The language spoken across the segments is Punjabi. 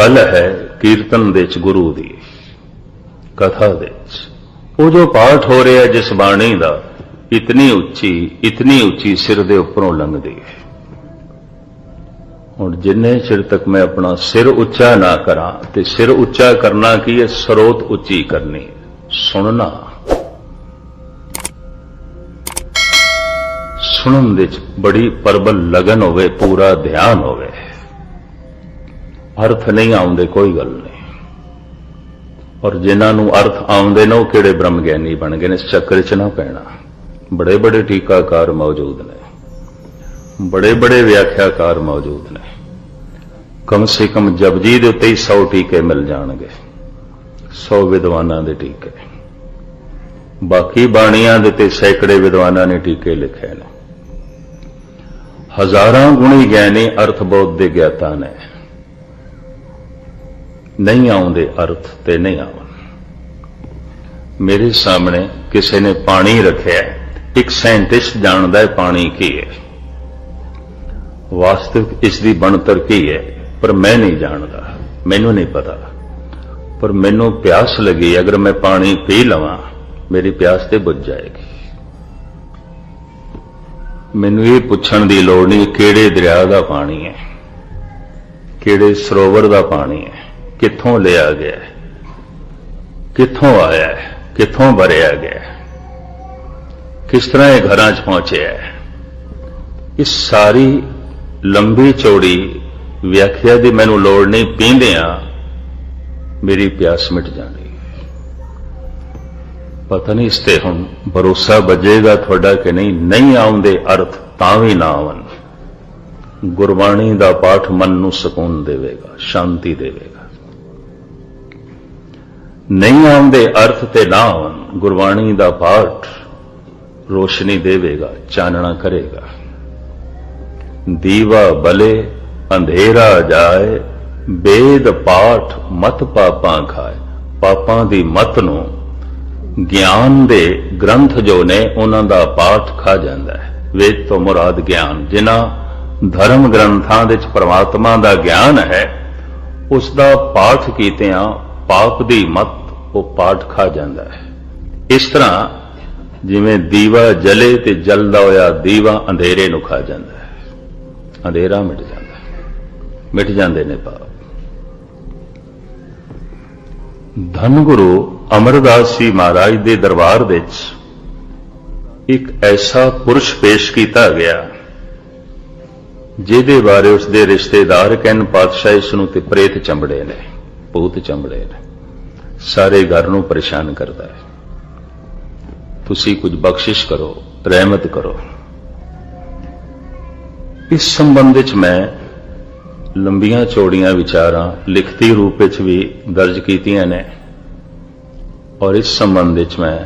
ਗੱਲ ਹੈ ਕੀਰਤਨ ਦੇ ਵਿੱਚ, ਗੁਰੂ ਦੀ, ਕਥਾ ਦੇ ਚ ਉਹ ਜੋ ਪਾਠ ਹੋ ਰਿਹਾ ਜਿਸ ਬਾਣੀ ਦਾ, ਇਤਨੀ ਉੱਚੀ ਇਤਨੀ ਉੱਚੀ ਸਿਰ ਦੇ ਉੱਪਰੋਂ ਲੰਘਦੀ ਹੈ। ਹੁਣ ਜਿੰਨੇ ਚਿਰ ਤੱਕ ਮੈਂ ਆਪਣਾ ਸਿਰ ਉੱਚਾ ਨਾ ਕਰਾਂ, ਤੇ ਸਿਰ ਉੱਚਾ ਕਰਨਾ ਕੀ ਹੈ? ਸਰੋਤ ਉੱਚੀ ਕਰਨੀ ਸੁਣਨਾ। ਸੁਣਨ ਵਿੱਚ ਬੜੀ ਪਰਬਲ ਲਗਨ ਹੋਵੇ, ਪੂਰਾ ਧਿਆਨ ਹੋਵੇ। ਅਰਥ ਨਹੀਂ ਆਉਂਦੇ, ਕੋਈ ਗੱਲ ਨਹੀਂ। ਔਰ ਜਿਨ੍ਹਾਂ ਨੂੰ ਅਰਥ ਆਉਂਦੇ ਨੇ, ਉਹ ਕਿਹੜੇ ਬ੍ਰਹਮ ਗਿਆਨੀ ਬਣ ਗਏ ਨੇ? ਇਸ ਚੱਕਰ 'ਚ ਨਾ ਪੈਣਾ। ਬੜੇ ਬੜੇ ਟੀਕਾਕਾਰ ਮੌਜੂਦ ਨੇ। ਬੜੇ ਬੜੇ ਵਿਆਖਿਆਕਾਰ ਮੌਜੂਦ ਨੇ। ਕਮ ਸੇ ਕਮ ਜਪਜੀ ਦੇ ਉੱਤੇ ਹੀ 100 ਟੀਕੇ ਮਿਲ ਜਾਣਗੇ। 100 ਵਿਦਵਾਨਾਂ ਦੇ ਟੀਕੇ। ਬਾਕੀ ਬਾਣੀਆਂ ਦੇ ਤੇ ਸੈਂਕੜੇ ਵਿਦਵਾਨਾਂ ਨੇ ਟੀਕੇ ਲਿਖੇ ਨੇ। ਹਜ਼ਾਰਾਂ ਗੁਣੀ ਗਿਆਨੀ ਅਰਥ ਬੋਧ ਦੇ ਗਿਆਤਾ ਨੇ। ਨਹੀਂ ਆਉਂਦੇ ਅਰਥ ਤੇ ਨਹੀਂ ਆਉਣ। ਮੇਰੇ ਸਾਹਮਣੇ ਕਿਸੇ ਨੇ ਪਾਣੀ ਰੱਖਿਆ ਇੱਕ ਸਾਇੰਟਿਸਟ ਜਾਣਦਾ ਹੈ ਪਾਣੀ ਕੀ ਹੈ। ਵਾਸਤਵਿਕ ਇਸ ਦੀ ਬਣਤਰ ਕੀ ਹੈ, ਪਰ ਮੈਂ ਨਹੀਂ ਜਾਣਦਾ। ਮੈਨੂੰ ਨਹੀਂ ਪਤਾ। ਪਰ ਮੈਨੂੰ ਪਿਆਸ ਲੱਗੀ, ਅਗਰ ਮੈਂ ਪਾਣੀ ਪੀ ਲਵਾਂ, ਮੇਰੀ ਪਿਆਸ ਤੇ ਬੁੱਝ ਜਾਏਗੀ। ਮੈਨੂੰ ਇਹ ਪੁੱਛਣ ਦੀ ਲੋੜ ਨਹੀਂ ਕਿਹੜੇ ਦਰਿਆ ਦਾ ਪਾਣੀ ਹੈ, ਕਿਹੜੇ ਸਰੋਵਰ ਦਾ ਪਾਣੀ ਹੈ। ਕਿੱਥੋਂ ਲਿਆ ਗਿਆ ਹੈ? ਕਿੱਥੋਂ ਆਇਆ ਹੈ? ਕਿੱਥੋਂ ਭਰਿਆ ਗਿਆ ਹੈ? ਕਿਸ ਤਰ੍ਹਾਂ ਇਹ ਘਰਾਂ 'ਚ ਪਹੁੰਚਿਆ ਹੈ? ਇਸ ਸਾਰੀ ਲੰਬੀ ਚੌੜੀ ਵਿਆਖਿਆ ਦੀ ਮੈਨੂੰ ਲੋੜ ਨਹੀਂ, ਪੀਂਦਿਆਂ ਮੇਰੀ ਪਿਆਸ ਮਿਟ ਜਾਣੀ ਪਤਾ ਨਹੀਂ ਇਸ ਤੇ ਹੁਣ ਭਰੋਸਾ ਬਜੇਗਾ ਤੁਹਾਡਾ ਕਿ ਨਹੀਂ। ਨਹੀਂ ਆਉਂਦੇ ਅਰਥ ਤਾਂ ਵੀ ਨਾ ਆਵਨ ਗੁਰਬਾਣੀ ਦਾ ਪਾਠ ਮਨ ਨੂੰ ਸਕੂਨ ਦੇਵੇਗਾ, ਸ਼ਾਂਤੀ ਦੇਵੇਗਾ। ਨਹੀਂ ਆਉਂਦੇ ਅਰਥ ਤੇ ਨਾ ਆਵਨ ਗੁਰਬਾਣੀ ਦਾ ਪਾਠ ਰੋਸ਼ਨੀ ਦੇਵੇਗਾ, ਚਾਨਣਾ ਕਰੇਗਾ। ਦੀਵਾ ਬਲੇ, ਅੰਧੇਰਾ ਜਾਏ, ਬੇਦ ਪਾਠ ਮਤ ਪਾਪਾਂ ਖਾਏ। ਪਾਪਾਂ ਦੀ ਮਤ ਨੂੰ ਗਿਆਨ ਦੇ ਗ੍ਰੰਥ ਜੋ ਨੇ, ਉਹਨਾਂ ਦਾ ਪਾਠ ਖਾ ਜਾਂਦਾ ਹੈ। ਵੇਦ ਤੋਂ ਮੁਰਾਦ ਗਿਆਨ, ਜਿਨ੍ਹਾਂ ਧਰਮ ਗ੍ਰੰਥਾਂ ਵਿੱਚ ਪ੍ਰਮਾਤਮਾ ਦਾ ਗਿਆਨ ਹੈ, ਉਸ ਦਾ ਪਾਠ ਕੀਤਿਆਂ ਪਾਪ ਦੀ ਮਤ ਉਹ ਪਾਠ ਖਾ ਜਾਂਦਾ ਹੈ। ਇਸ ਤਰ੍ਹਾਂ ਜਿਵੇਂ ਦੀਵਾ ਜਲੇ ਤੇ ਜਲਦਾ ਹੋਇਆ ਦੀਵਾ ਅੰਧੇਰੇ ਨੂੰ ਖਾ ਜਾਂਦਾ ਹੈ। ਅੰਧੇਰਾ ਮਿਟ ਜਾਂਦਾ ਹੈ। ਮਿਟ ਜਾਂਦੇ ਨੇ ਪਾਪ। ਧੰਨ ਗੁਰੂ ਅਮਰਦਾਸ ਜੀ ਮਹਾਰਾਜ ਦੇ ਦਰਬਾਰ ਵਿੱਚ ਇੱਕ ਐਸਾ ਪੁਰਸ਼ ਪੇਸ਼ ਕੀਤਾ ਗਿਆ, ਜਿਹਦੇ ਬਾਰੇ ਉਸ ਦੇ ਰਿਸ਼ਤੇਦਾਰ ਕਹਿਣ ਪਾਤਸ਼ਾਹ ਇਸ ਨੂੰ ਤੇ ਪ੍ਰੇਤ ਚੰਬੜੇ ਨੇ, ਭੂਤ ਚੰਬੜੇ ਨੇ। ਸਾਰੇ ਘਰ ਨੂੰ ਪਰੇਸ਼ਾਨ ਕਰਦਾ ਹੈ। ਤੁਸੀਂ ਕੁਝ ਬਖਸ਼ਿਸ਼ ਕਰੋ, ਰਹਿਮਤ ਕਰੋ। ਇਸ ਸੰਬੰਧ ਵਿੱਚ ਮੈਂ ਲੰਬੀਆਂ ਚੌੜੀਆਂ ਵਿਚਾਰਾਂ ਲਿਖਤੀ ਰੂਪ ਵਿੱਚ ਵੀ ਦਰਜ ਕੀਤੀਆਂ ਨੇ ਔਰ ਇਸ ਸੰਬੰਧ ਵਿੱਚ ਮੈਂ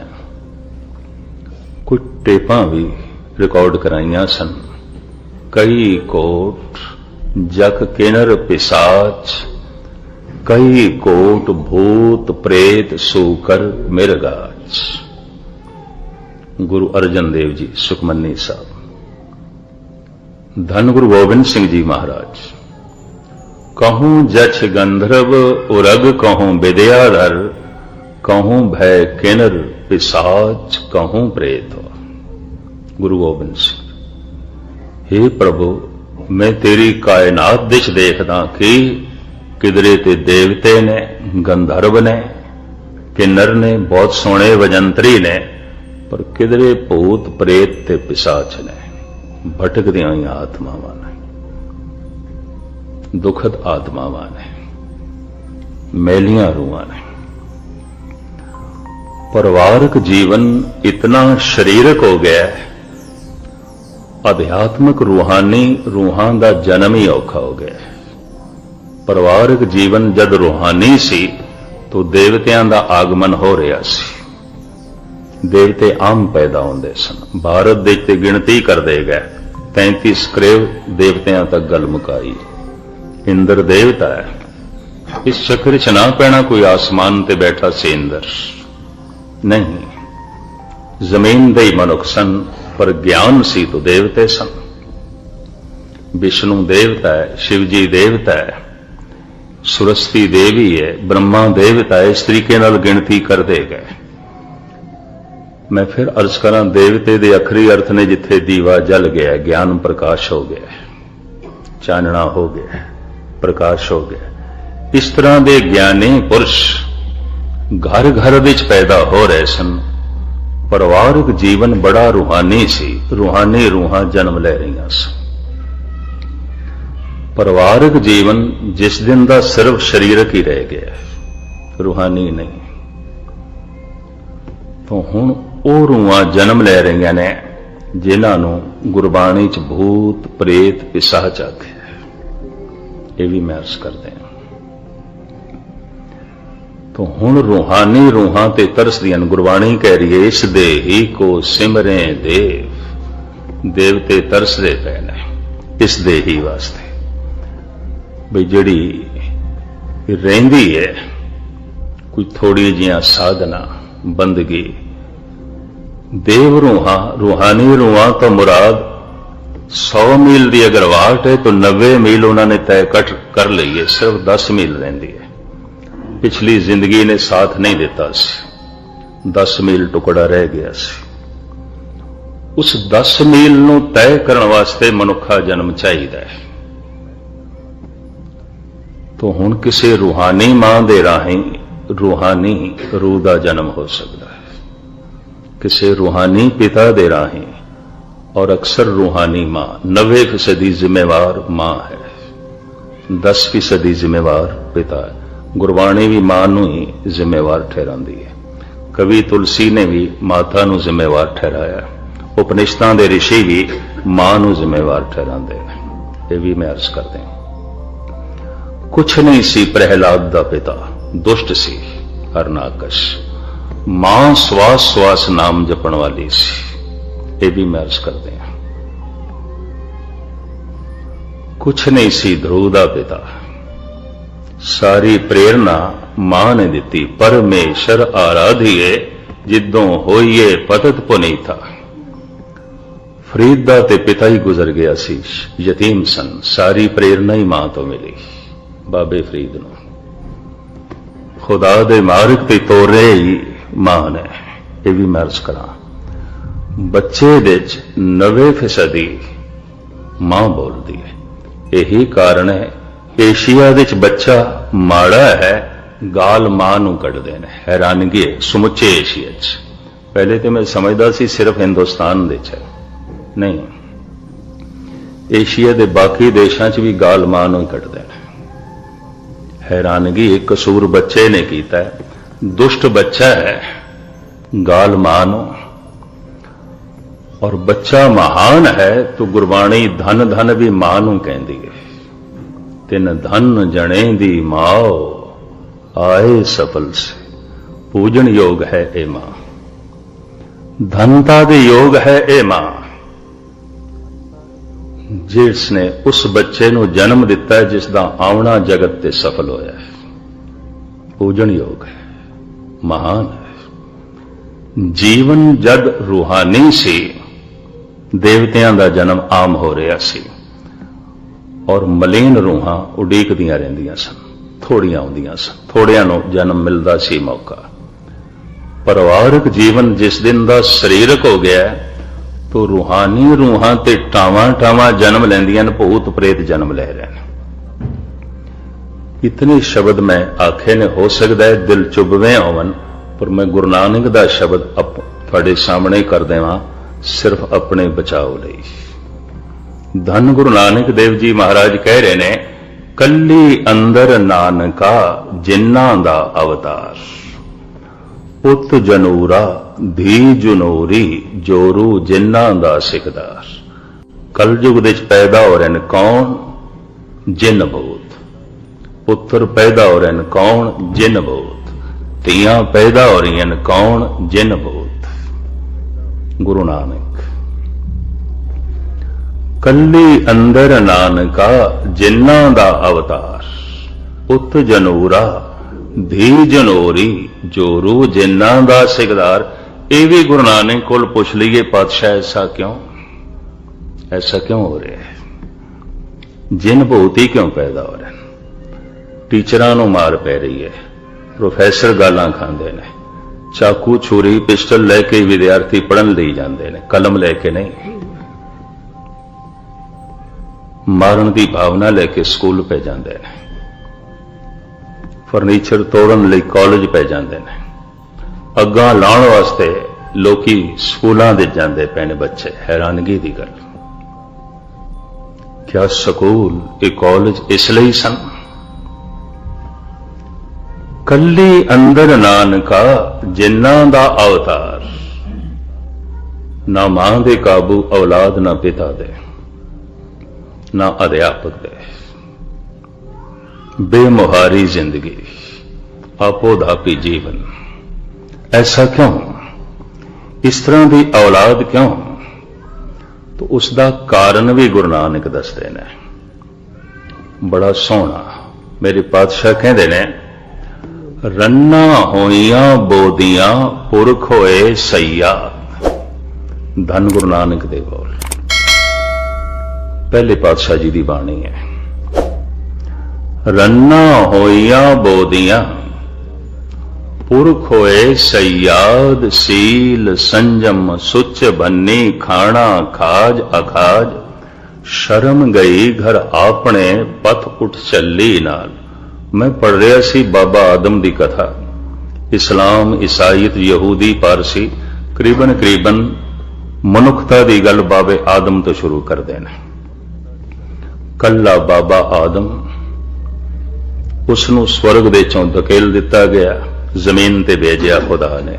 ਕੁਝ ਟੇਪਾਂ ਵੀ ਰਿਕਾਰਡ ਕਰਾਈਆਂ ਸਨ। ਕਈ ਕੋਟ ਜਗ ਕਿਨਰ ਪਿਸਾਚ ਕਈ ਕੋਟ ਭੂਤ ਪ੍ਰੇਤ ਸੂਕਰ ਮਿਰਗਾਚ ਗੁਰੂ ਅਰਜਨ ਦੇਵ ਜੀ ਸੁਖਮਨੀ ਸਾਹਿਬ। ਧੰਨ ਗੁਰੂ ਗੋਬਿੰਦ ਸਿੰਘ ਜੀ ਮਹਾਰਾਜ। ਕਹੂੰ ਜਛ ਗੰਧਰਵ, ਉਰਗ ਕਹੂੰ ਵਿਦਿਆਧਰ ਕਹੂੰ ਭੈ ਕਿਨਰ ਪਿਸਾਚ, ਕਹੂੰ ਪ੍ਰੇਤ। ਗੁਰੂ ਗੋਬਿੰਦ ਸਿੰਘ। हे ਪ੍ਰਭੂ, ਮੈਂ ਤੇਰੀ ਕਾਇਨਾਤ ਦਿਸ਼ ਦੇਖਦਾ ਕਿ ਕਿਧਰੇ ਤੇ ਦੇਵਤੇ ਨੇ, ਗੰਧਰਵ ਨੇ, ਕਿੰਨਰ ਨੇ, ਬਹੁਤ ਸੋਹਣੇ ਵਜੰਤਰੀ ਨੇ, ਪਰ ਕਿਧਰੇ ਭੂਤ ਪ੍ਰੇਤ ਤੇ ਪਿਸਾਚ ਨੇ। ਭਟਕਦੀਆਂ ਹੀ ਆਤਮਾਵਾਂ ਨੇ। ਦੁਖਦ ਆਤਮਾਵਾਂ ਨੇ। ਮੈਲੀਆਂ ਰੂਹਾਂ ਨੇ। ਪਰਿਵਾਰਕ ਜੀਵਨ ਇਤਨਾ ਸਰੀਰਕ ਹੋ ਗਿਆ ਹੈ। ਅਧਿਆਤਮਿਕ ਰੂਹਾਨੀ ਰੂਹਾਂ ਦਾ ਜਨਮ ਹੀ ਔਖਾ ਹੋ ਗਿਆ ਹੈ। ਪਰਿਵਾਰਕ ਜੀਵਨ ਜਦ ਰੂਹਾਨੀ ਸੀ, ਤਾਂ ਦੇਵਤਿਆਂ ਦਾ ਆਗਮਨ ਹੋ ਰਿਹਾ ਸੀ। ਦੇਵਤੇ ਆਮ ਪੈਦਾ ਹੁੰਦੇ ਸਨ। ਭਾਰਤ ਦੇ ਤੇ ਗਿਣਤੀ ਕਰਦੇ ਗਏ 33 ਕਰੇਵ ਦੇਵਤਿਆਂ ਤੱਕ ਗੱਲ ਮੁਕਾਈ। ਇੰਦਰ ਦੇਵਤਾ ਹੈ। ਇਸ ਚੱਕਰ 'ਚ ਨਾ ਪੈਣਾ ਕੋਈ ਆਸਮਾਨ ਤੇ ਬੈਠਾ ਸੀ ਇੰਦਰ। ਨਹੀਂ, ਜ਼ਮੀਨ ਦੇ ਹੀ ਮਨੁੱਖ ਸਨ, ਪਰ ਗਿਆਨ ਸੀ ਤਾਂ ਦੇਵਤੇ ਸਨ। ਵਿਸ਼ਨੂੰ ਦੇਵਤਾ ਹੈ ਸ਼ਿਵ ਜੀ ਦੇਵਤਾ ਹੈ। ਸੁਰਸਤੀ ਦੇਵੀ ਹੈ, ਬ੍ਰਹਮਾ ਦੇਵਤਾ ਇਸ ਤਰੀਕੇ ਨਾਲ ਗਿਣਤੀ ਕਰਦੇ ਗਏ। ਮੈਂ ਫਿਰ ਅਰਜ਼ ਕਰਾਂ, ਦੇਵਤੇ ਦੇ ਅਖਰੀ ਅਰਥ ਨੇ ਜਿੱਥੇ ਦੀਵਾ ਜਲ ਗਿਆ, ਗਿਆਨ ਪ੍ਰਕਾਸ਼ ਹੋ ਗਿਆ, ਚਾਨਣਾ ਹੋ ਗਿਆ, ਪ੍ਰਕਾਸ਼ ਹੋ ਗਿਆ। ਇਸ ਤਰ੍ਹਾਂ ਦੇ ਗਿਆਨੀ ਪੁਰਸ਼ ਘਰ ਘਰ ਵਿੱਚ ਪੈਦਾ ਹੋ ਰਹੇ ਸਨ। ਪਰਿਵਾਰਕ ਜੀਵਨ ਬੜਾ ਰੂਹਾਨੀ ਸੀ, ਰੂਹਾਨੀ ਰੂਹਾਂ ਜਨਮ ਲੈ ਰਹੀਆਂ ਸਨ। ਪਰਿਵਾਰਕ ਜੀਵਨ ਜਿਸ ਦਿਨ ਦਾ ਸਿਰਫ ਸਰੀਰਕ ਹੀ ਰਹਿ ਗਿਆ ਰੂਹਾਨੀ ਨਹੀਂ ਤਾਂ ਹੁਣ ਉਹ ਰੂਹਾਂ ਜਨਮ ਲੈ ਰਹੀਆਂ ਨੇ, ਜਿਨ੍ਹਾਂ ਨੂੰ ਗੁਰਬਾਣੀ ਚ ਭੂਤ, ਪ੍ਰੇਤ ਪਿਸਾਚ ਆਖਿਆ ਹੈ। ਇਹ ਵੀ ਮੈਂ ਅਰਜ਼ ਕਰਦੇ ਹਾਂ ਤਾਂ ਹੁਣ ਰੂਹਾਨੀ ਰੂਹਾਂ ਤੇ ਤਰਸਦੀਆਂ ਨੇ। ਗੁਰਬਾਣੀ ਕਹਿ ਰਹੀ ਹੈ, ਇਸ ਦੇ ਹੀ ਕੋ ਸਿਮਰੇ ਦੇਵ ਦੇਵਤੇ ਤਰਸਦੇ ਪਏ ਨੇ, ਇਸ ਦੇ ਹੀ ਵਾਸਤੇ ਵੀ ਜਿਹੜੀ ਰਹਿੰਦੀ ਹੈ, ਕੋਈ ਥੋੜੀ ਜਿਹੀਆਂ ਸਾਧਨਾ, ਬੰਦਗੀ, ਦੇਵ ਰੂਹਾਂ, ਰੂਹਾਨੀ ਰੂਹਾਂ ਤੋਂ ਮੁਰਾਦ 100 ਮੀਲ ਦੀ ਅਗਰਵਾਟ ਹੈ, ਤਾਂ 90 ਮੀਲ ਉਹਨਾਂ ਨੇ ਤੈਅ ਕਰ ਕਰ ਲਈ ਹੈ, ਸਿਰਫ 10 ਮੀਲ ਰਹਿੰਦੀ ਹੈ। ਪਿਛਲੀ ਜ਼ਿੰਦਗੀ ਨੇ ਸਾਥ ਨਹੀਂ ਦਿੱਤਾ ਸੀ। 10 ਮੀਲ ਟੁਕੜਾ ਰਹਿ ਗਿਆ ਸੀ। ਉਸ 10 ਮੀਲ ਨੂੰ ਤੈਅ ਕਰਨ ਵਾਸਤੇ ਮਨੁੱਖਾ ਜਨਮ ਚਾਹੀਦਾ ਹੈ। ਤੋ ਹੁਣ ਕਿਸੇ ਰੂਹਾਨੀ ਮਾਂ ਦੇ ਰਾਹੀਂ ਰੂਹਾਨੀ ਰੂਹ ਦਾ ਜਨਮ ਹੋ ਸਕਦਾ ਹੈ। ਕਿਸੇ ਰੂਹਾਨੀ ਪਿਤਾ ਦੇ ਰਾਹੀਂ ਔਰ ਅਕਸਰ ਰੂਹਾਨੀ ਮਾਂ 90% ਜ਼ਿੰਮੇਵਾਰ ਮਾਂ ਹੈ। 10% ਜ਼ਿੰਮੇਵਾਰ ਪਿਤਾ ਹੈ। ਗੁਰਬਾਣੀ ਵੀ ਮਾਂ ਨੂੰ ਹੀ ਜ਼ਿੰਮੇਵਾਰ ਠਹਿਰਾਉਂਦੀ ਹੈ। ਕਵੀ ਤੁਲਸੀ ਨੇ ਵੀ ਮਾਤਾ ਨੂੰ ਜ਼ਿੰਮੇਵਾਰ ਠਹਿਰਾਇਆ ਹੈ। ਉਪਨਿਸ਼ਦਾਂ ਦੇ ਰਿਸ਼ੀ ਵੀ ਮਾਂ ਨੂੰ ਜ਼ਿੰਮੇਵਾਰ ਠਹਿਰਾਉਂਦੇ ਨੇ। ਇਹ ਵੀ ਮੈਂ ਅਰਜ਼ ਕਰਦੇ ਹਾਂ। ਕੁਛ ਨਹੀਂ ਸੀ ਪ੍ਰਹਿਲਾਦ ਦਾ ਪਿਤਾ, ਦੁਸ਼ਟ ਸੀ ਹਰਨਾਕਸ਼ ਮਾਂ ਸਵਾਸ ਸਵਾਸ ਨਾਮ ਜਪਣ ਵਾਲੀ ਸੀ। ਇਹ ਵੀ ਮੈਂ ਅਰਜ਼ ਕਰਦੇ ਹਾਂ। ਕੁਛ ਨਹੀਂ ਸੀ ਧਰੂ ਦਾ ਪਿਤਾ। ਸਾਰੀ ਪ੍ਰੇਰਣਾ ਮਾਂ ਨੇ ਦਿੱਤੀ। ਪਰਮੇਸ਼ਰ ਆਰਾਧੀਏ, ਜਿੱਦੋਂ ਹੋਈਏ ਪਤਤ ਪੁਨੀਤਾ। ਫਰੀਦ ਦਾ ਤੇ ਪਿਤਾ ਹੀ ਗੁਜ਼ਰ ਗਿਆ ਸੀ। ਯਤੀਮ ਸਨ। ਸਾਰੀ ਪ੍ਰੇਰਣਾ ਹੀ ਮਾਂ ਤੋਂ ਮਿਲੀ। ਬਾਬੇ ਫਰੀਦ ਨੂੰ। ਖੁਦਾ ਦੇ ਮਾਰਗ ਤੇ ਤੋਰੇ ਹੀ ਮਾਂ ਨੇ ਇਹ ਵੀ ਮੈਂ ਅਰਜ਼ ਕਰਾਂ। ਬੱਚੇ ਦੇ ਚ 90% ਮਾਂ ਬੋਲਦੀ ਹੈ। ਇਹੀ ਕਾਰਨ ਹੈ, ਏਸ਼ੀਆ ਦੇ ਚ ਬੱਚਾ ਮਾੜਾ ਹੈ, ਗਾਲ ਮਾਂ ਨੂੰ ਕੱਢਦੇ ਨੇ। ਹੈਰਾਨਗੀ ਹੈ, ਸਮੁੱਚੇ ਏਸ਼ੀਆ ਚ। ਪਹਿਲੇ ਤੇ ਮੈਂ ਸਮਝਦਾ ਸੀ ਸਿਰਫ ਹਿੰਦੁਸਤਾਨ ਦੇ ਚ ਹੈ। ਨਹੀਂ, ਏਸ਼ੀਆ ਦੇ ਬਾਕੀ ਦੇਸ਼ਾਂ 'ਚ ਵੀ ਗਾਲ ਮਾਂ ਨੂੰ ਹੀ ਕੱਢਦੇ ਨੇ। ਹੈਰਾਨਗੀ ਇੱਕ ਕਸੂਰ ਬੱਚੇ ਨੇ ਕੀਤਾ ਦੁਸ਼ਟ ਬੱਚਾ ਹੈ, ਗਾਲ ਮਾਂ ਨੂੰ ਔਰ ਬੱਚਾ ਮਹਾਨ ਹੈ, ਤਾਂ ਗੁਰਬਾਣੀ ਧਨ ਧਨ ਵੀ ਮਾਂ ਨੂੰ ਕਹਿੰਦੀ ਹੈ ਤਿੰਨ ਧਨ ਜਣੇ ਦੀ ਮਾਓ ਆਏ ਸਫਲ ਸੇ। ਪੂਜਨ ਯੋਗ ਹੈ ਇਹ ਮਾਂ। ਧਨਤਾ ਦੇ ਯੋਗ ਹੈ ਇਹ ਮਾਂ। ਜਿਸ ਨੇ ਉਸ ਬੱਚੇ ਨੂੰ ਜਨਮ ਦਿੱਤਾ ਹੈ ਜਿਸ ਦਾ ਆਉਣਾ ਜਗਤ ਤੇ ਸਫਲ ਹੋਇਆ ਹੈ। ਪੂਜਨ ਹੈ ਮਹਾਨ ਹੈ। ਜੀਵਨ ਜਦ ਰੂਹਾਨੀ ਸੀ ਦੇਵਤਿਆਂ ਦਾ ਜਨਮ ਆਮ ਹੋ ਰਿਹਾ ਸੀ ਔਰ ਮਲੀਨ ਰੂਹਾਂ ਉਡੀਕਦੀਆਂ ਰਹਿੰਦੀਆਂ ਸਨ ਥੋੜੀਆਂ ਆਉਂਦੀਆਂ ਸਨ ਥੋੜਿਆਂ ਨੂੰ ਜਨਮ ਮਿਲਦਾ ਸੀ ਮੌਕਾ। ਪਰਿਵਾਰਕ ਜੀਵਨ ਜਿਸ ਦਿਨ ਦਾ ਸਰੀਰਕ ਹੋ ਗਿਆ ਹੈ, ਤੋ ਰੂਹਾਨੀ ਰੂਹਾਂ ਤੇ ਟਾਵਾਂ ਟਾਵਾਂ ਜਨਮ ਲੈਂਦੀਆਂ ਨੇ, ਭੂਤ ਪ੍ਰੇਤ ਜਨਮ ਲੈ ਰਹੇ ਨੇ। ਇਤਨੇ ਸ਼ਬਦ ਮੈਂ ਆਖੇ ਨੇ, ਹੋ ਸਕਦਾ ਹੈ ਦਿਲ ਚੁਭਵੇਂ ਹੋਵਨ ਪਰ ਮੈਂ ਗੁਰੂ ਨਾਨਕ ਦਾ ਸ਼ਬਦ ਤੁਹਾਡੇ ਸਾਹਮਣੇ ਕਰ ਦੇਵਾਂ, ਸਿਰਫ ਆਪਣੇ ਬਚਾਓ ਲਈ। ਧੰਨ ਗੁਰੂ ਨਾਨਕ ਦੇਵ ਜੀ ਮਹਾਰਾਜ ਕਹਿ ਰਹੇ ਨੇ, ਕੱਲੀ ਅੰਦਰ ਨਾਨਕਾ ਜਿਨ੍ਹਾਂ ਦਾ ਅਵਤਾਰ। ਪੁੱਤ ਜਨੂਰਾ, ਧੀ ਜਨੂਰੀ ਜੋਰੂ ਜਿਨ੍ਹਾਂ ਦਾ ਸਿਕਦਾਰ। ਕਲਯੁਗ ਦੇ ਵਿੱਚ ਪੈਦਾ ਹੋ ਰਹੇ ਨੇ ਕੌਣ? ਜਿਨ ਬੋਤ ਪੁੱਤਰ ਪੈਦਾ ਹੋ ਰਹੇ ਨੇ ਕੌਣ? ਜਿਨ ਬੋਤ ਧੀਆਂ ਪੈਦਾ ਹੋ ਰਹੀਆਂ ਨੇ ਕੌਣ? ਜਿਨ ਬੋਤ ਗੁਰੂ ਨਾਨਕ। ਕੱਲੀ ਅੰਦਰ ਨਾਨਕਾ ਜਿੰਨਾਂ ਦਾ ਅਵਤਾਰ। ਪੁੱਤ ਜਨੂਰਾ, ਧੀ ਜਨੋਰੀ, ਜੋਰੂ ਜਿੰਨਾਂ ਦਾ ਸਿਕਦਾਰ। ਇਹ ਵੀ ਗੁਰੂ ਨਾਨਕ ਕੋਲ ਪੁੱਛ ਲਈਏ, ਪਾਤਸ਼ਾਹ ਐਸਾ ਕਿਉਂ? ਐਸਾ ਕਿਉਂ ਹੋ ਰਿਹਾ ਹੈ? ਜਿਨ ਭੂਤੀ ਕਿਉਂ ਪੈਦਾ ਹੋ ਰਹੇ ਟੀਚਰਾਂ ਨੂੰ ਮਾਰ ਪੈ ਰਹੀ ਹੈ, ਪ੍ਰੋਫੈਸਰ ਗਾਲਾਂ ਖਾਂਦੇ ਨੇ, ਚਾਕੂ, ਛੁਰੀ, ਪਿਸਟਲ ਲੈ ਕੇ ਵਿਦਿਆਰਥੀ ਪੜਨ ਲਈ ਜਾਂਦੇ ਨੇ, ਕਲਮ ਲੈ ਕੇ ਨਹੀਂ। ਮਾਰਨ ਦੀ ਭਾਵਨਾ ਲੈ ਕੇ ਸਕੂਲ ਪੈ ਜਾਂਦੇ ਨੇ, ਫਰਨੀਚਰ ਤੋੜਨ ਲਈ ਕਾਲਜ ਪੈ ਜਾਂਦੇ ਨੇ। ਅੱਗਾ ਲਾਉਣ ਵਾਸਤੇ ਲੋਕੀ ਸਕੂਲਾਂ ਦੇ ਜਾਂਦੇ ਪਏ ਨੇ ਬੱਚੇ, ਹੈਰਾਨਗੀ ਦੀ ਗੱਲ। ਕਿਆ ਸਕੂਲ ਇਹ ਕਾਲਜ ਇਸ ਲਈ ਸਨ? ਕੱਲੀ ਅੰਦਰ ਨਾਨਕਾ ਜਿਨ੍ਹਾਂ ਦਾ ਅਵਤਾਰ। ਨਾ ਮਾਂ ਦੇ ਕਾਬੂ ਔਲਾਦ, ਨਾ ਪਿਤਾ ਦੇ। ਨਾ ਅਧਿਆਪਕ ਦੇ। ਬੇਮੁਹਾਰੀ ਜ਼ਿੰਦਗੀ, ਆਪੋ ਧਾਪੀ ਜੀਵਨ। ਐਸਾ ਕਿਉਂ? ਇਸ ਤਰ੍ਹਾਂ ਦੀ ਔਲਾਦ ਕਿਉਂ? ਤਾਂ ਉਸ ਦਾ ਕਾਰਨ ਵੀ ਗੁਰੂ ਨਾਨਕ ਦੱਸਦੇ ਨੇ। ਬੜਾ ਸੋਹਣਾ, ਮੇਰੇ ਪਾਤਸ਼ਾਹ ਕਹਿੰਦੇ ਨੇ, ਰੰਨਾ ਹੋਈਆਂ ਬੋਦੀਆਂ ਪੁਰਖ ਹੋਏ ਸਈਆ। ਧੰਨ ਗੁਰੂ ਨਾਨਕ ਦੇ ਬੋਲ ਪਹਿਲੇ ਪਾਤਸ਼ਾਹ ਜੀ ਦੀ ਬਾਣੀ ਹੈ, ਰੰਨਾ ਹੋਈਆਂ ਬੋਦੀਆਂ ਪੁਰਖ ਹੋਏ ਸਯਾਦ ਸੀਲ ਸੰਜਮ ਸੁਚ ਬੰਨੀ ਖਾਣਾ ਖਾਜ ਅਖਾਜ। ਸ਼ਰਮ ਗਈ ਘਰ ਆਪਣੇ ਪਥ ਉੱਠ ਚੱਲੀ ਨਾਲ। ਮੈਂ ਪੜ ਰਿਹਾ ਸੀ ਬਾਬਾ ਆਦਮ ਦੀ ਕਥਾ। ਇਸਲਾਮ ਈਸਾਈਅਤ ਯਹੂਦੀ ਪਾਰਸੀ ਕਰੀਬਨ ਕਰੀਬਨ ਮਨੁੱਖਤਾ ਦੀ ਗੱਲ ਬਾਬੇ ਆਦਮ ਤੋਂ ਸ਼ੁਰੂ ਕਰਦੇ ਨੇ। ਕੱਲਾ ਬਾਬਾ ਆਦਮ ਉਸ ਨੂੰ ਸਵਰਗ ਦੇ ਚੋਂ ਧਕੇਲ ਦਿੱਤਾ ਗਿਆ। ਜ਼ਮੀਨ ਤੇ ਭੇਜਿਆ ਖੁਦਾ ਨੇ,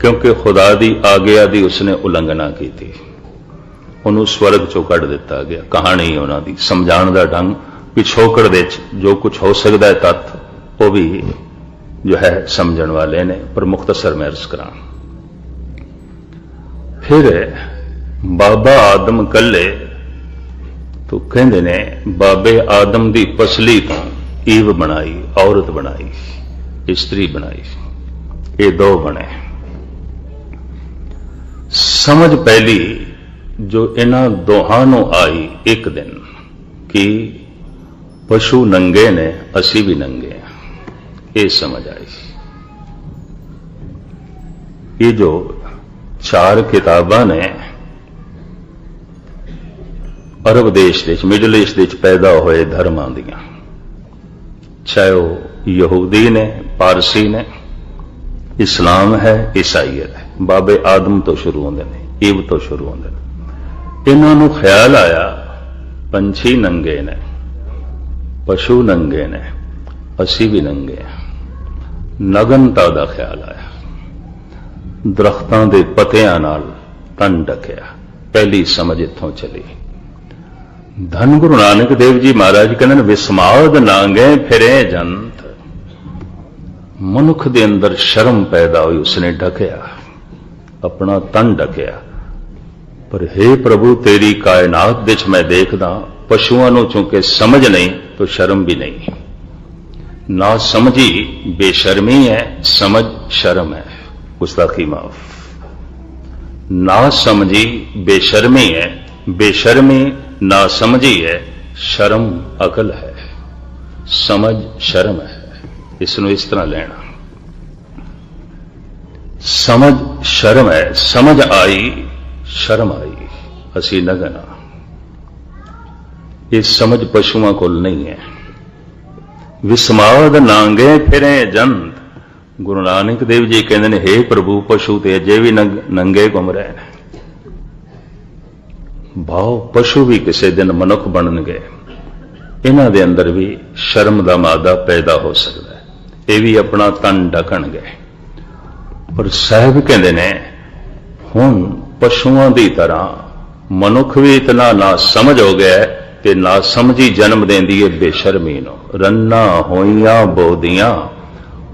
ਕਿਉਂਕਿ ਖੁਦਾ ਦੀ ਆਗਿਆ ਦੀ ਉਸਨੇ ਉਲੰਘਣਾ ਕੀਤੀ। ਉਹਨੂੰ ਸਵਰਗ ਚੋਂ ਕੱਢ ਦਿੱਤਾ ਗਿਆ, ਕਹਾਣੀ ਉਹਨਾਂ ਦੀ, ਸਮਝਾਉਣ ਦਾ ਢੰਗ ਪਿਛੋਕੜ ਵਿੱਚ ਜੋ ਕੁਝ ਹੋ ਸਕਦਾ ਹੈ ਤੱਥ, ਉਹ ਵੀ ਜੋ ਹੈ ਸਮਝਣ ਵਾਲੇ ਨੇ, ਪਰ ਮੁਖਤਸਰ ਮੈਂ ਅਰਜ਼ ਕਰਾਂ। ਫਿਰ ਬਾਬਾ ਆਦਮ ਕੱਲੇ, ਤੋ ਕਹਿੰਦੇ ਨੇ, ਬਾਬੇ ਆਦਮ ਦੀ ਪਸਲੀ ਤੋਂ ਈਵ ਬਣਾਈ, ਔਰਤ ਬਣਾਈ। ਇਸਤਰੀ ਬਣਾਈ। ਇਹ ਦੋ ਬਣੇ। ਸਮਝ ਪਹਿਲੀ ਜੋ ਇਹਨਾਂ ਦੋਹਾਂ ਨੂੰ ਆਈ ਇੱਕ ਦਿਨ ਕਿ ਪਸ਼ੂ ਨੰਗੇ ਨੇ, ਅਸੀਂ ਵੀ ਨੰਗੇ ਆ। ਇਹ ਸਮਝ ਆਈ। ਇਹ ਜੋ ਚਾਰ ਕਿਤਾਬਾਂ ਨੇ, ਅਰਬ ਦੇਸ਼ ਦੇ ਵਿੱਚ, ਮਿਡਲ ਈਸਟ ਦੇ ਵਿੱਚ ਪੈਦਾ ਹੋਏ ਧਰਮਾਂ ਦੀਆਂ, ਚਾਹੇ ਉਹ ਯਹੂਦੀ ਨੇ, ਪਾਰਸੀ ਨੇ, ਇਸਲਾਮ ਹੈ ਈਸਾਈਅਤ ਹੈ। ਬਾਬੇ ਆਦਮ ਤੋਂ ਸ਼ੁਰੂ ਹੁੰਦੇ ਨੇ, ਈਵ ਤੋਂ ਸ਼ੁਰੂ ਹੁੰਦੇ ਨੇ। ਇਹਨਾਂ ਨੂੰ ਖਿਆਲ ਆਇਆ, ਪੰਛੀ ਨੰਗੇ ਨੇ, ਪਸ਼ੂ ਨੰਗੇ ਨੇ, ਅਸੀਂ ਵੀ ਨੰਗੇ ਆ ਨਗਨਤਾ ਦਾ ਖਿਆਲ ਆਇਆ। ਦਰਖਤਾਂ ਦੇ ਪਤਿਆਂ ਨਾਲ ਤਨ ਢਕਿਆ। ਪਹਿਲੀ ਸਮਝ ਇੱਥੋਂ ਚਲੀ। ਧੰਨ ਗੁਰੂ ਨਾਨਕ ਦੇਵ ਜੀ ਮਹਾਰਾਜ ਕਹਿੰਦੇ ਨੇ, ਵਿਸਮਾਦ ਨਾਂਗੇ ਫਿਰੇ ਜਨ। ਮਨੁੱਖ ਦੇ ਅੰਦਰ ਸ਼ਰਮ ਪੈਦਾ ਹੋਈ, ਉਸਨੇ ਢਕਿਆ ਆਪਣਾ ਤਨ ਢਕਿਆ ਪਰ हे ਪ੍ਰਭੂ, ਤੇਰੀ ਕਾਇਨਾਤ ਵਿੱਚ ਮੈਂ ਦੇਖਦਾ ਪਸ਼ੂਆਂ ਨੂੰ ਚੂੰਕਿ ਸਮਝ ਨਹੀਂ, ਤਾਂ ਸ਼ਰਮ ਵੀ ਨਹੀਂ। ਨਾ ਸਮਝੀ ਬੇਸ਼ਰਮੀ ਹੈ, ਸਮਝ ਸ਼ਰਮ ਹੈ। ਗੁਸਤਾਖੀ ਮਾਫ। ਨਾ ਸਮਝੀ ਬੇਸ਼ਰਮੀ ਹੈ, ਬੇਸ਼ਰਮੀ ਨਾ ਸਮਝੀ ਹੈ, ਸ਼ਰਮ ਅਕਲ ਹੈ। ਸਮਝ ਸ਼ਰਮ ਹੈ। ਇਸ ਨੂੰ ਇਸ ਤਰ੍ਹਾਂ ਲੈਣਾ। ਸਮਝ ਸ਼ਰਮ ਹੈ, ਸਮਝ ਆਈ, ਸ਼ਰਮ ਆਈ। ਅਸੀਂ ਨਗਨਾ ਇਹ ਸਮਝ ਪਸ਼ੂਆਂ ਕੋਲ ਨਹੀਂ ਹੈ। ਵਿਸਮਾਦ ਨਾਂਗੇ ਫਿਰੇ ਜੰਤ। ਗੁਰੂ ਨਾਨਕ ਦੇਵ ਜੀ ਕਹਿੰਦੇ ਨੇ हे ਪ੍ਰਭੂ ਪਸ਼ੂ, ਤੇ ਅਜੇ ਵੀ ਨੰਗ- ਨੰਗੇ ਘੁੰਮ ਰਹੇ ਨੇ। ਭਾਵ ਪਸ਼ੂ ਵੀ ਕਿਸੇ ਦਿਨ ਮਨੁੱਖ ਬਣਨਗੇ। ਇਹਨਾਂ ਦੇ ਅੰਦਰ ਵੀ ਸ਼ਰਮ ਦਾ ਮਾਦਾ ਪੈਦਾ ਹੋ ਸਕਦਾ। ਇਹ ਵੀ ਆਪਣਾ ਤਨ ਢਕਣਗੇ ਪਰ ਸਾਹਿਬ ਕਹਿੰਦੇ ਨੇ, ਹੁਣ ਪਸ਼ੂਆਂ ਦੀ ਤਰ੍ਹਾਂ ਮਨੁੱਖ ਵੀ ਇਤਨਾ ਨਾ ਸਮਝ ਹੋ ਗਿਆ ਤੇ ਕਿ ਨਾ ਸਮਝੀ ਜਨਮ ਦੇਂਦੀ ਏ ਬੇਸ਼ਰਮੀ ਨੂੰ। ਰੰਨਾ ਹੋਈਆਂ ਬੋਦੀਆਂ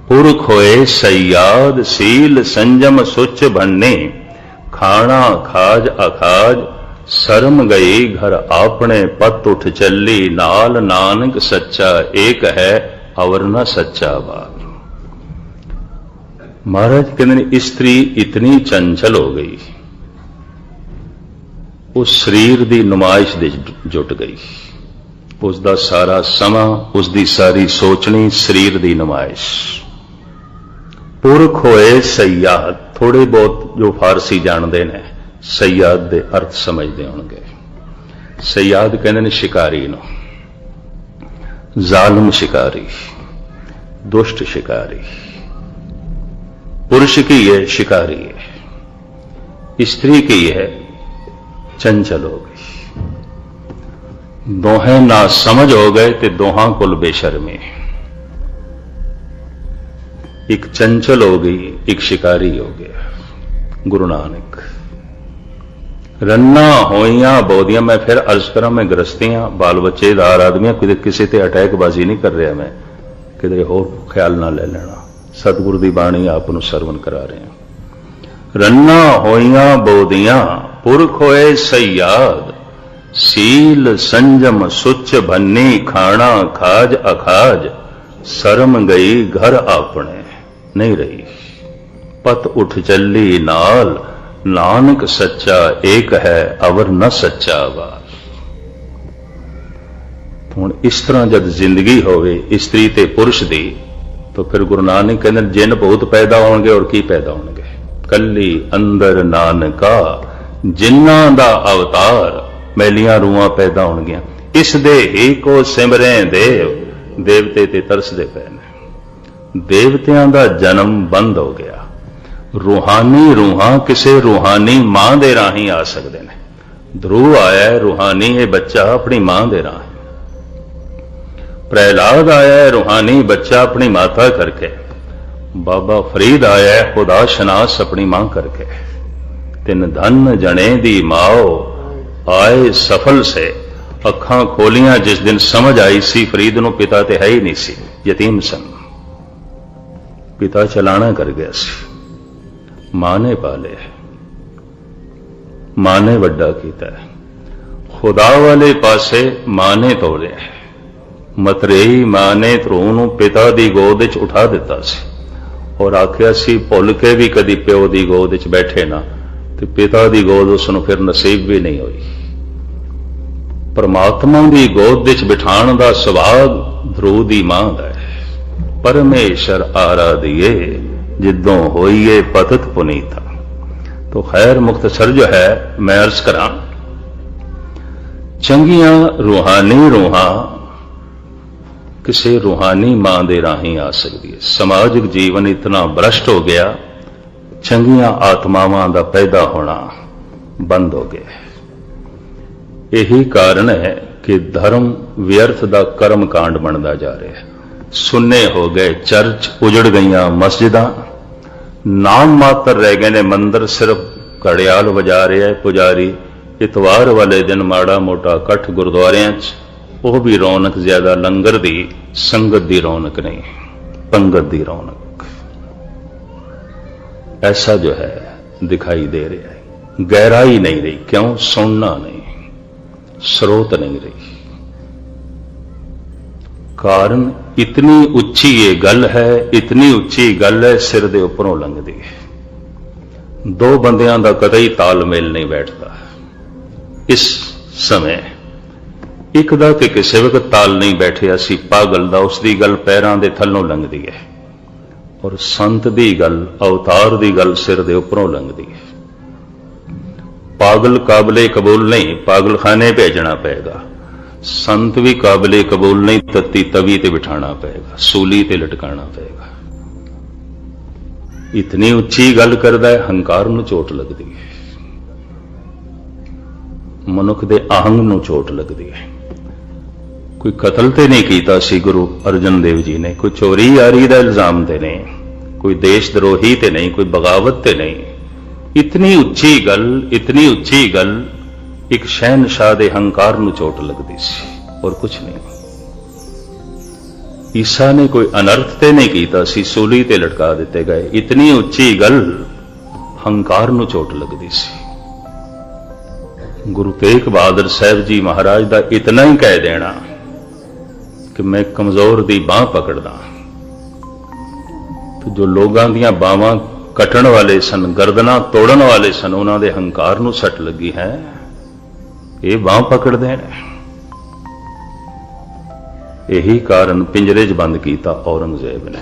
ਪੁਰਖ ਹੋਏ ਸਯਾਦ ਸੀਲ ਸੰਜਮ ਸੁਚ ਬੰਨੇ, ਖਾਣਾ ਖਾਜ ਅਖਾਜ, ਸ਼ਰਮ ਗਈ ਘਰ ਆਪਣੇ ਪਤ ਉਠ ਚੱਲੀ, ਨਾਲ ਨਾਨਕ ਸੱਚਾ ਏਕ ਹੈ ਅਵਰ ਸੱਚਾ ਬਾਤ। ਮਹਾਰਾਜ ਕਹਿੰਦੇ ਨੇ ਇਸਤਰੀ ਇਤਨੀ ਚੰਚਲ ਹੋ ਗਈ। ਉਹ ਸਰੀਰ ਦੀ ਨੁਮਾਇਸ਼ ਦੇ ਜੁਟ ਗਈ। ਉਸ ਦਾ ਸਾਰਾ ਸਮਾਂ, ਉਸ ਦੀ ਸਾਰੀ ਸੋਚਣੀ ਸਰੀਰ ਦੀ ਨਮਾਇਸ਼। ਪੁਰਖ ਹੋਏ ਸਯਾਦ ਥੋੜੇ ਬਹੁਤ ਜੋ ਫਾਰਸੀ ਜਾਣਦੇ ਨੇ ਸਯਾਦ ਦੇ ਅਰਥ ਸਮਝਦੇ ਹੋਣਗੇ। ਸਯਾਦ ਕਹਿੰਦੇ ਨੇ ਸ਼ਿਕਾਰੀ ਨੂੰ। जालम शिकारी, दुष्ट शिकारी। पुरुष की यह शिकारी है, स्त्री की यह चंचल हो गई। दोहे ना समझ हो गए ते दोहा कुल बेशर में एक चंचल हो गई, एक शिकारी हो गया। गुरु नानक। ਰੰਨਾ ਹੋਈਆਂ ਬੋਦੀਆਂ, ਮੈਂ ਫਿਰ ਅਰਜ਼ ਕਰਾਂ ਮੈਂ ਗ੍ਰਸਤੀਆਂ, ਬਾਲ ਬੱਚੇ ਬੱਚੇਦਾਰ ਆਦਮੀਆਂ, ਕਿਤੇ ਕਿਸੇ ਤੇ ਅਟੈਕ ਬਾਜ਼ੀ ਨਹੀਂ ਕਰ ਰਿਹਾ ਮੈਂ, ਕਿਤੇ ਹੋਰ ਖਿਆਲ ਨਾ ਲੈ ਲੈਣਾ। ਸਤਿਗੁਰੂ ਦੀ ਬਾਣੀ ਆਪ ਨੂੰ ਸਰਵਨ ਕਰਾ ਰਹੇ ਹਾਂ। ਰੰਨਾ ਹੋਈਆਂ ਬੋਦੀਆਂ, ਪੁਰਖ ਹੋਏ ਸਯਾਦ, ਸੀਲ ਸੰਜਮ ਸੁਚ ਭੰਨੀ ਖਾਣਾ ਖਾਜ ਅਖਾਜ, ਸ਼ਰਮ ਗਈ ਘਰ ਆਪਣੇ, ਨਹੀਂ ਰਹੀ। ਪਤ ਉਠ ਚੱਲੀ ਨਾਲ ਨਾਨਕ ਸੱਚਾ ਏਕ ਹੈ ਅਵਰ ਨ ਸੱਚਾ ਵਾਰ ਹੁਣ ਇਸ ਤਰ੍ਹਾਂ ਜਦ ਜ਼ਿੰਦਗੀ ਹੋਵੇ ਇਸਤਰੀ ਤੇ ਪੁਰਸ਼ ਦੀ ਤਾਂ ਫਿਰ ਗੁਰੂ ਨਾਨਕ ਕਹਿੰਦੇ ਨੇ, ਜਿਨ ਬਹੁਤ ਪੈਦਾ ਹੋਣਗੇ ਔਰ ਕੀ ਪੈਦਾ ਹੋਣਗੇ? ਕੱਲੀ ਅੰਦਰ ਨਾਨਕਾ ਜਿਨ੍ਹਾਂ ਦਾ ਅਵਤਾਰ ਮੈਲੀਆਂ ਰੂਹਾਂ ਪੈਦਾ ਹੋਣਗੀਆਂ। ਇਸ ਦੇ ਹੀ ਕੋ ਸਿਮਰੇ ਦੇਵ ਦੇਵਤੇ ਤੇ ਤਰਸਦੇ ਪਏ ਨੇ। ਦੇਵਤਿਆਂ ਦਾ ਜਨਮ ਬੰਦ ਹੋ ਗਿਆ। ਰੂਹਾਨੀ ਰੂਹਾਂ ਕਿਸੇ ਰੂਹਾਨੀ ਮਾਂ ਦੇ ਰਾਹੀਂ ਆ ਸਕਦੇ ਨੇ। ਧਰੂ ਆਇਆ ਰੂਹਾਨੀ ਇਹ ਬੱਚਾ ਆਪਣੀ ਮਾਂ ਦੇ ਰਾਹੀਂ। ਪ੍ਰਹਿਲਾਦ ਆਇਆ ਰੂਹਾਨੀ ਬੱਚਾ ਆਪਣੀ ਮਾਤਾ ਕਰਕੇ। ਬਾਬਾ ਫਰੀਦ ਆਇਆ ਹੈ, ਖੁਦਾ ਸ਼ਨਾਸ ਆਪਣੀ ਮਾਂ ਕਰਕੇ। ਤਿੰਨ ਧਨ ਜਣੇ ਦੀ ਮਾਓ ਆਏ ਸਫਲ ਸੇ। ਅੱਖਾਂ ਖੋਲੀਆਂ ਜਿਸ ਦਿਨ ਸਮਝ ਆਈ ਸੀ ਫਰੀਦ ਨੂੰ ਪਿਤਾ ਤੇ ਹੈ ਹੀ ਨਹੀਂ ਸੀ ਯਤੀਮ ਸਨ। ਪਿਤਾ ਚਲਾਣਾ ਕਰ ਗਿਆ ਸੀ। ਮਾਂ ਨੇ ਪਾਲਿਆ ਮਾਂ ਨੇ ਵੱਡਾ ਕੀਤਾ ਖੁਦਾ ਵਾਲੇ ਪਾਸੇ ਮਾਂ ਨੇ ਤੋੜਿਆ ਹੈ। ਮਤਰੇਈ ਮਾਂ ਨੇ ਧਰੂ ਨੂੰ ਪਿਤਾ ਦੀ ਗੋਦ ਵਿੱਚ ਉਠਾ ਦਿੱਤਾ ਸੀ। ਔਰ ਆਖਿਆ ਸੀ, ਭੁੱਲ ਕੇ ਵੀ ਕਦੀ ਪਿਓ ਦੀ ਗੋਦ ਵਿੱਚ ਬੈਠੇ ਨਾ, ਤੇ ਪਿਤਾ ਦੀ ਗੋਦ ਉਸ ਨੂੰ ਫਿਰ ਨਸੀਬ ਵੀ ਨਹੀਂ ਹੋਈ। ਪਰਮਾਤਮਾ ਦੀ ਗੋਦ ਵਿੱਚ ਬਿਠਾਣ ਦਾ ਸੁਭਾਗ ਧਰੂ ਦੀ ਮਾਂ ਦਾ ਹੈ। ਪਰਮੇਸ਼ਰ ਆਰਾਧੀਏ। ਜਿੱਦੋਂ ਹੋਈਏ ਪਤਤ ਪੁਨੀਤਾ। ਤੋ ਖੈਰ ਮੁਖਤਸਰ ਜੋ ਹੈ, ਮੈਂ ਅਰਜ਼ ਕਰਾਂ, ਚੰਗੀਆਂ ਰੂਹਾਨੀ ਰੋਹਾਂ ਕਿਸੇ ਰੂਹਾਨੀ ਮਾਂ ਦੇ ਰਾਹੀਂ ਆ ਸਕਦੀ ਹੈ। ਸਮਾਜਿਕ ਜੀਵਨ ਇਤਨਾ ਭ੍ਰਸ਼ਟ ਹੋ ਗਿਆ, ਚੰਗੀਆਂ ਆਤਮਾਵਾਂ ਦਾ ਪੈਦਾ ਹੋਣਾ ਬੰਦ ਹੋ ਗਿਆ ਇਹੀ ਕਾਰਨ ਹੈ ਕਿ ਧਰਮ ਵਿਅਰਥ ਦਾ ਕਰਮ ਕਾਂਡ ਬਣਦਾ ਜਾ ਰਿਹਾ ਹੈ। ਸੁੰਨੇ ਹੋ ਗਏ, ਚਰਚ ਉਜੜ ਗਈਆਂ ਮਸਜਿਦਾਂ। ਨਾਮ ਮਾਤਰ ਰਹਿ ਗਏ ਨੇ ਮੰਦਰ, ਸਿਰਫ ਘੜਿਆਲ ਵਜਾ ਰਿਹਾ ਹੈ ਪੁਜਾਰੀ। ਇਤਵਾਰ ਵਾਲੇ ਦਿਨ ਮਾੜਾ ਮੋਟਾ ਇਕੱਠ ਗੁਰਦੁਆਰਿਆਂ 'ਚ, ਉਹ ਵੀ ਰੌਣਕ, ਜ਼ਿਆਦਾ ਲੰਗਰ ਦੀ ਸੰਗਤ ਦੀ ਰੌਣਕ ਨਹੀਂ, ਪੰਗਤ ਦੀ ਰੌਣਕ। ਐਸਾ ਜੋ ਹੈ, ਦਿਖਾਈ ਦੇ ਰਿਹਾ ਹੈ। ਗਹਿਰਾਈ ਨਹੀਂ ਰਹੀ, ਕਿਉਂ? ਸੁਣਨਾ ਨਹੀਂ, ਸਰੋਤ ਨਹੀਂ ਰਹੀ। ਕਾਰਨ ਇਤਨੀ ਉੱਚੀ ਇਹ ਗੱਲ ਹੈ, ਇਤਨੀ ਉੱਚੀ ਗੱਲ ਹੈ, ਸਿਰ ਦੇ ਉੱਪਰੋਂ ਲੰਘਦੀ ਹੈ। ਦੋ ਬੰਦਿਆਂ ਦਾ ਕਤਈ ਤਾਲਮੇਲ ਨਹੀਂ ਬੈਠਦਾ। ਇਸ ਸਮੇਂ ਇੱਕ ਦਾ ਤੇ ਕਿਸੇ ਵਕਤ ਤਾਲ ਨਹੀਂ ਬੈਠਿਆ ਸੀ, ਪਾਗਲ ਦਾ ਉਸ ਦੀ ਗੱਲ ਪੈਰਾਂ ਦੇ ਥੱਲੋਂ ਲੰਘਦੀ ਹੈ। ਔਰ ਸੰਤ ਦੀ ਗੱਲ, ਅਵਤਾਰ ਦੀ ਗੱਲ ਸਿਰ ਦੇ ਉੱਪਰੋਂ ਲੰਘਦੀ ਹੈ। ਪਾਗਲ ਕਾਬਲੇ ਕਬੂਲ ਨਹੀਂ, ਪਾਗਲਖਾਨੇ ਭੇਜਣਾ ਪਏਗਾ। ਸੰਤ ਵੀ ਕਾਬਲੇ ਕਬੂਲ ਨਹੀਂ, ਤੱਤੀ ਤਵੀ ਤੇ ਬਿਠਾਣਾ ਪਏਗਾ, ਸੂਲੀ ਤੇ ਲਟਕਾਣਾ ਪਏਗਾ। ਇਤਨੀ ਉੱਚੀ ਗੱਲ ਕਰਦਾ ਹੈ, ਹੰਕਾਰ ਨੂੰ ਚੋਟ ਲੱਗਦੀ ਹੈ। ਮਨੁੱਖ ਦੇ ਅਹੰਗ ਨੂੰ ਚੋਟ ਲੱਗਦੀ ਹੈ। ਕੋਈ ਕਤਲ ਤੇ ਨਹੀਂ ਕੀਤਾ ਸੀ ਗੁਰੂ ਅਰਜਨ ਦੇਵ ਜੀ ਨੇ, ਕੋਈ ਚੋਰੀ ਯਾਰੀ ਦਾ ਇਲਜ਼ਾਮ ਤੇ ਨਹੀਂ, ਕੋਈ ਦੇਸ਼ ਦਰੋਹੀ ਤੇ ਨਹੀਂ, ਕੋਈ ਬਗਾਵਤ ਤੇ ਨਹੀਂ। ਇਤਨੀ ਉੱਚੀ ਗੱਲ, ਇਤਨੀ ਉੱਚੀ ਗੱਲ ਇੱਕ ਸ਼ਹਿਨशाह ਦੇ ਹੰਕਾਰ ਨੂੰ ਚੋਟ ਲੱਗਦੀ ਸੀ ਔਰ ਕੁਝ ਨਹੀਂ। ਈਸਾ ਨੇ ਕੋਈ ਅਨਰਥ ਤੇ ਨਹੀਂ ਕੀਤਾ ਸੀ, ਸੂਲੀ ਤੇ ਲਟਕਾ ਦਿੱਤੇ ਗਏ। ਇਤਨੀ ਉੱਚੀ ਗੱਲ ਹੰਕਾਰ ਨੂੰ ਚੋਟ ਲੱਗਦੀ ਸੀ। ਗੁਰੂ ਤੇਗ ਬਹਾਦਰ ਸਾਹਿਬ ਜੀ ਮਹਾਰਾਜ ਦਾ ਇਤਨਾ ਹੀ ਕਹਿ ਦੇਣਾ ਕਿ ਮੈਂ ਕਮਜ਼ੋਰ ਦੀ ਬਾਹ ਪਕੜਦਾ। ਤੇ ਜੋ ਲੋਕਾਂ ਦੀਆਂ ਬਾਹਾਂ ਕਟਣ ਵਾਲੇ ਸਨ, ਗਰਦਨਾਂ ਤੋੜਨ ਵਾਲੇ ਸਨ, ਉਹਨਾਂ ਦੇ ਹੰਕਾਰ ਨੂੰ ਸੱਟ ਲੱਗੀ ਹੈ। ਇਹ ਬਾਹ ਪਕੜਦੇ ਨੇ। ਇਹੀ ਕਾਰਨ ਪਿੰਜਰੇ 'ਚ ਬੰਦ ਕੀਤਾ ਔਰੰਗਜ਼ੇਬ ਨੇ।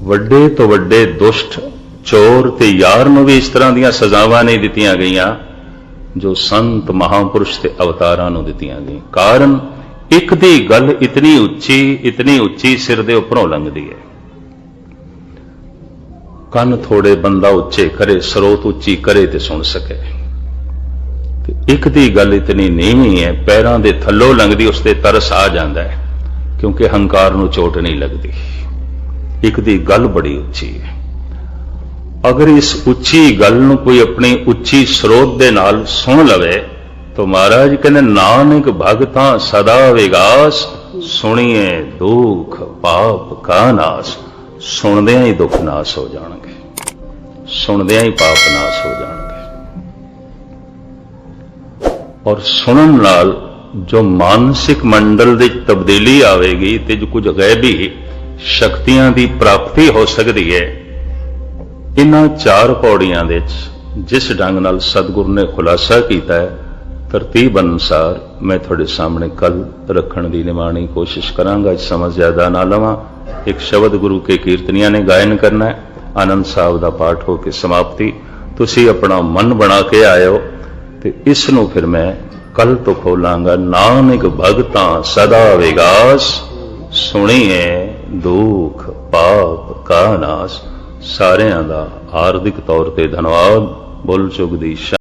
ਵੱਡੇ ਤੋਂ ਵੱਡੇ ਦੁਸ਼ਟ, ਚੋਰ ਤੇ ਯਾਰ ਨੂੰ ਵੀ ਇਸ ਤਰ੍ਹਾਂ ਦੀਆਂ ਸਜ਼ਾਵਾਂ ਨਹੀਂ ਦਿੱਤੀਆਂ ਗਈਆਂ, ਜੋ ਸੰਤ ਮਹਾਪੁਰਸ਼ ਤੇ ਅਵਤਾਰਾਂ ਨੂੰ ਦਿੱਤੀਆਂ ਗਈਆਂ। ਕਾਰਨ ਇੱਕ ਦੀ ਗੱਲ ਇਤਨੀ ਉੱਚੀ ਇਤਨੀ ਉੱਚੀ ਸਿਰ ਦੇ ਉੱਪਰੋਂ ਲੰਘਦੀ ਹੈ। ਕੰਨ ਥੋੜੇ ਬੰਦਾ ਉੱਚੇ ਕਰੇ, ਸਰੋਤ ਉੱਚੀ ਕਰੇ ਤੇ ਸੁਣ ਸਕੇ। ਇੱਕ ਦੀ ਗੱਲ ਇਤਨੀ ਨੀਵੀਂ ਹੈ, ਪੈਰਾਂ ਦੇ ਥੱਲੋਂ ਲੰਘਦੀ, ਉਸ ਤੇ ਤਰਸ ਆ ਜਾਂਦਾ ਹੈ, ਕਿਉਂਕਿ ਹੰਕਾਰ ਨੂੰ ਚੋਟ ਨਹੀਂ ਲੱਗਦੀ। ਇੱਕ ਦੀ ਗੱਲ ਬੜੀ ਉੱਚੀ ਹੈ। ਅਗਰ ਇਸ ਉੱਚੀ ਗੱਲ ਨੂੰ ਕੋਈ ਆਪਣੀ ਉੱਚੀ ਸਰੋਤ ਦੇ ਨਾਲ ਸੁਣ ਲਵੇ, ਤਾਂ ਮਹਾਰਾਜ ਕਹਿੰਦੇ, ਨਾਨਕ ਭਗਤਾਂ ਸਦਾ ਵਿਗਾਸ, ਸੁਣੀਏ ਦੁੱਖ ਪਾਪ ਕਾ ਨਾਸ, ਸੁਣਦਿਆਂ ਹੀ ਦੁੱਖ ਨਾਸ ਹੋ ਜਾਣਗੇ। ਸੁਣਦਿਆਂ ਹੀ ਪਾਪ ਨਾਸ ਹੋ ਜਾਣਗੇ। ਔਰ ਸੁਣਨ ਨਾਲ ਜੋ ਮਾਨਸਿਕ ਮੰਡਲ ਦੇ ਤਬਦੀਲੀ ਆਵੇਗੀ ਤੇ ਜੋ ਕੁਝ ਗੈਬੀ ਸ਼ਕਤੀਆਂ ਦੀ ਪ੍ਰਾਪਤੀ ਹੋ ਸਕਦੀ ਹੈ ਇਹਨਾਂ ਚਾਰ ਪੌੜੀਆਂ ਦੇ ਵਿੱਚ ਜਿਸ ਢੰਗ ਨਾਲ ਸਤਿਗੁਰੂ ਨੇ ਖੁਲਾਸਾ ਕੀਤਾ ਹੈ, ਤਰਤੀਬ ਅਨੁਸਾਰ ਮੈਂ ਤੁਹਾਡੇ ਸਾਹਮਣੇ ਕੱਲ ਰੱਖਣ ਦੀ ਨਿਮਾਣੀ ਕੋਸ਼ਿਸ਼ ਕਰਾਂਗਾ। ਸਮਝ ਜ਼ਿਆਦਾ ਨਾ ਲਵਾਂ। ਇੱਕ ਸ਼ਬਦ ਗੁਰੂ ਕੇ ਕੀਰਤਨੀਆਂ ਨੇ ਗਾਇਨ ਕਰਨਾ ਹੈ। ਆਨੰਦ ਸਾਹਿਬ ਦਾ ਪਾਠ ਹੋ ਕੇ ਸਮਾਪਤੀ। ਤੁਸੀਂ ਆਪਣਾ ਮਨ ਬਣਾ ਕੇ ਆਇਓ। ਤੇ ਇਸ ਨੂੰ ਫਿਰ ਮੈਂ ਕੱਲ ਤੋਂ ਖੋਲਾਂਗਾ। ਨਾਨਕ ਭਗਤਾਂ ਸਦਾ ਵਿਗਾਸ ਸੁਣੀਏ ਦੁੱਖ ਪਾਪ ਕਾ ਨਾਸ। ਸਾਰਿਆਂ ਦਾ ਹਾਰਦਿਕ ਤੌਰ ਤੇ ਧੰਨਵਾਦ। ਬੋਲ ਚੁਗਦੀ